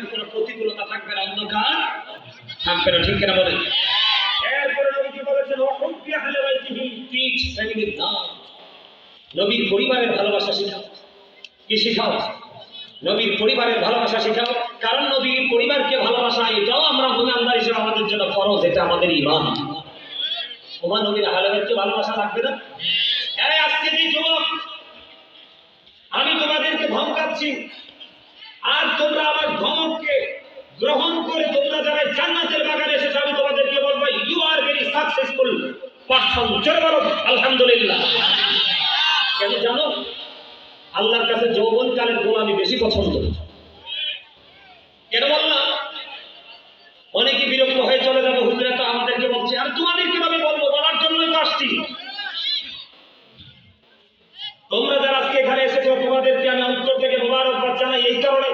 ধরনের কোনো প্রতিকূলতা থাকবে না অন্ধকার থাকবে না ঠিক কেনা বলেন? এরপরে নবীজি বলেছেন অসংখ্য হালে বাইতিহি পিচ ফ্যামিলির নাম নবীর পরিবারের ভালোবাসা শেখাও। কি শেখাও? নবীর পরিবারের ভালোবাসা শেখাও। কারণ নবীর পরিবারকে ভালোবাসা এটাও আমরা ইমানদার হিসেবে আমাদের জন্য ফরজ এটা আমাদের ইমান। তোমার নবীর আহলাবাদকে ভালোবাসা লাগবে না? আজকে যে যুবক? আমি তোমাদেরকে ধমকাচ্ছি আর তোমরা আমার ধমককে গ্রহণ করে তোমরা যারা জান্নাতের বাগানে এসেছ, আমি তোমাদেরকে বলব you are very successful person জোরে আলহামদুলিল্লাহ। কেন জানো? আল্লাহর কাছে যৌবন কালের গোলামি বেশি পছন্দ। কেন বললাম? অনেকে বিরক্ত হয়ে চলে যাবে, হুজুরা তো আমাদেরকে বলছে, আর তোমাদের কীভাবে বলব? বলার জন্যই তো আসছি। তোমরা যারা আজকে এখানে এসেছ, তোমাদেরকে আমি অন্তর থেকে মোবারকবাদ জানাই, এই কারণে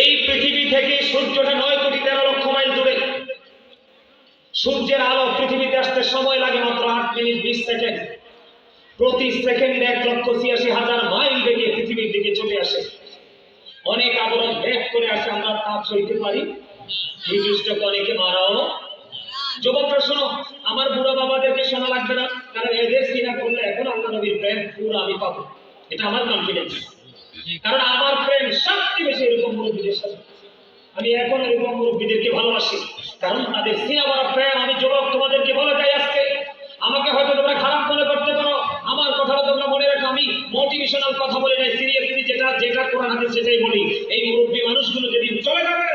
এই পৃথিবী থেকে সূর্যটা নয় কোটি তেরো লক্ষ মাইল দূরে। সূর্যের আলো পৃথিবীতে আসতে সময় লাগে মাত্র আট মিনিট বিশ সেকেন্ড। প্রতি সেকেন্ডে এক লক্ষ ছিয়াশি হাজার মাইল বেগে পৃথিবীর দিকে চলে আসে। অনেক আবরণ ব্যাগ করে আসে, আমরা তাপ সইতে পারি। নির্দিষ্টকে অনেকে মারাও যুবকরা, শোনো, আমার বুড়ো বাবাদেরকে শোনা লাগবে না, কারণ এদের সিনা করলে এখন আল্লাহ নবীর প্রেম পুরো আমি পাবো। এটা আমার কনফিডেন্স কারণ আমার প্রেম সবচেয়ে বেশি এরকম মুরব্বীদের সাথে। আমি এখন এরকম মুরব্বীদেরকে ভালোবাসি। কারণ তাদের সিনেমার প্রেম আমি যুবক তোমাদেরকে বলে যাই আজকে। আমাকে হয়তো তোমরা খারাপ মনে করতে পারো, আমার কথাটা তোমরা মনে রাখো। আমি মোটিভেশনাল কথা বলে নাই সিরিয়াসলি যেটা যেটা কোরআন হাদিস সেটাই বলি, এই মুরব্বী মানুষগুলো যেদিন চলে যাবে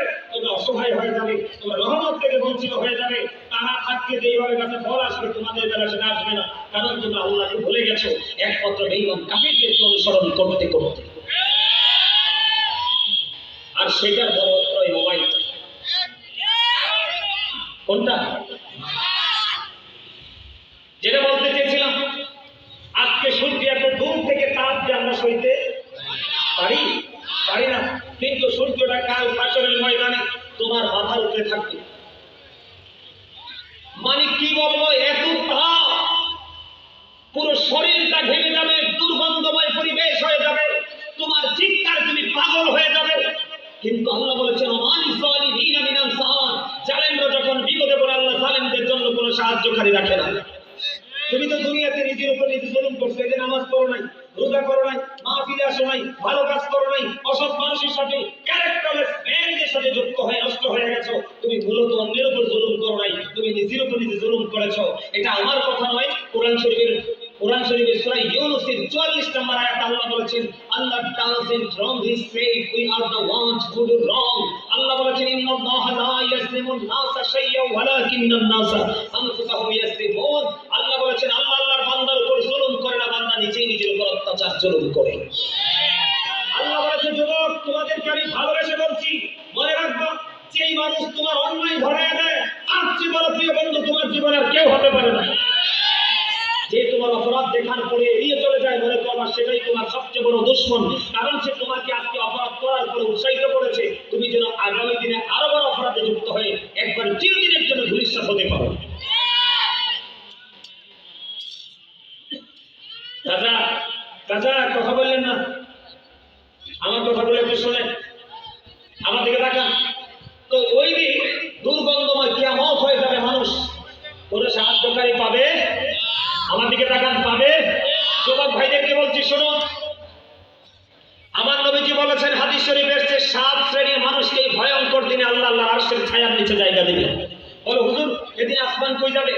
অসহায় হয়ে যাবে, তোমরা রহমত থেকে বঞ্চিত হয়ে যাবে। তারা থাকতে যেইভাবে কাছে ফল আসবে, তোমাদের বেলা সেটা আসবে না। কারণ তোমরা আল্লাহকে ভুলে গেছো। একমাত্র বেইমান কাফিরদেরকে অনুসরণ করতে করতে। আর সেটার বড় কোনটা? যেটা বলতে চেয়েছিলাম, আজকে সূর্য এত দূর থেকে তাপ যে আমরা সইতে পারি পারি না। কিন্তু সূর্যটা কাল ফাঁসরের ময়দানে তোমার মাথার উপরে থাকবে। মানে কি বলব, এত তাপ, পুরো শরীরটা ঘেমে যাবে, দুর্গন্ধময় পরিবেশ হয়ে যাবে, তোমার চিৎকার তুমি পাগল হয়ে যাবে। কিন্তু আল্লাহ বলেছেন সাহায্যকারী রাখে না। তুমি তো দুনিয়াতে নিজের উপর নিজে জুলুম করছ যে নামাজ পড়ো নাই, রোজা করো নাই, মাহফিলে আসো নাই, ভালো কাজ করো নাই, অসৎ মানুষের সাথে সাথে যুক্ত হয়ে, নষ্ট হয়ে গেছো, তুমি মূলত অন্যের উপর জুলুম করো নাই, তুমি নিজের উপর নিজে জুলুম করেছ। এটা আমার কথা নয়, কোরআন শরীফের কোরআন শরীফের সূরা ইউনূসের 44 নম্বর আয়াত আল্লাহ বলেছেন, আল্লাহ are the ones who do wrong. আল্লাহ বলেছেন লা শাইয়্যান ওয়ালাকিন্নান আনফুসাহুম ইয়াজলিমুন আল্লাহ বলেছেন, আল্লাহ আল্লাহর বান্দার উপর জুলুম করে না, বান্দা নিজেই নিজের উপর অত্যাচার, জুলুম করে। আল্লাহ বলেছে যুবক, তোমাদেরকে আমি ভালোবেসে বলছি, মনে রাখবা, যেই মানুষ তোমার অন্যায় ধরায় দেয় আর বড় প্রিয় বন্ধু তোমার জীবনে আর কেউ হতে পারে না। সবচেয়ে বড় দুশ্মন। কারণ সে তোমাকে আজকে অপরাধ করার পরে উৎসাহিত করেছে। তুমি যেন আগামী দিনে আরও বড় অপরাধে যুক্ত হয়ে একবার চিরদিনের জন্য ধূলিশ্বাস হতে পারো। চাচা চাচা কথা বললেন না। আমার কথাগুলো একটু শোনেন। আমার দিকে তাকান। তো ওই দিন দুর্গন্ধময় কেমন হয়ে যাবে মানুষ। কোনো সাহায্যকারী পাবে। আমার দিকে তাকান, পাবে। যুবক ভাইদেরকে বলছি, শোনো। বলেছেন, হাদিস শরীফ এসছে সাত শ্রেণির মানুষকে ভয়ঙ্কর দিনে আল্লাহ আল্লাহ আর্শের ছায়ার নিচে জায়গা দিবেন। বলো, হুজুর, এদিন আসমান কই যাবে?